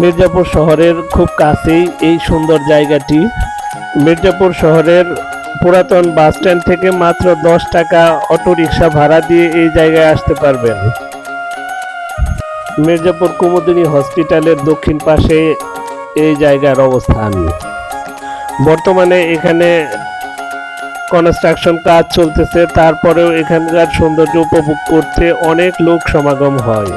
মির্জাপুর শহরের খুব কাছেই এই সুন্দর জায়গাটি। মির্জাপুর শহরের পুরাতন বাস স্ট্যান্ড থেকে মাত্র দশ টাকা অটোরিকশা ভাড়া দিয়ে এই জায়গায় আসতে পারবেন। মির্জাপুর কুমুদিনী হসপিটালের দক্ষিণ পাশে এই জায়গার অবস্থান। বর্তমানে এখানে কনস্ট্রাকশন কাজ চলতেছে, তারপরেও এখানকার সৌন্দর্য উপভোগ করতে অনেক লোক সমাগম হয়।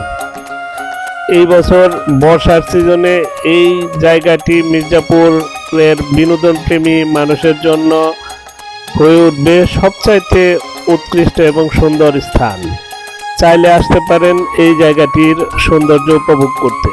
এই বছর বর্ষার সিজনে এই জায়গাটি মির্জাপুরের বিনোদন প্রেমী মানুষের জন্য হয়ে উঠবে সবচাইতে উৎকৃষ্ট এবং সুন্দর স্থান। চাইলে আসতে পারেন এই জায়গাটির সৌন্দর্য উপভোগ করতে।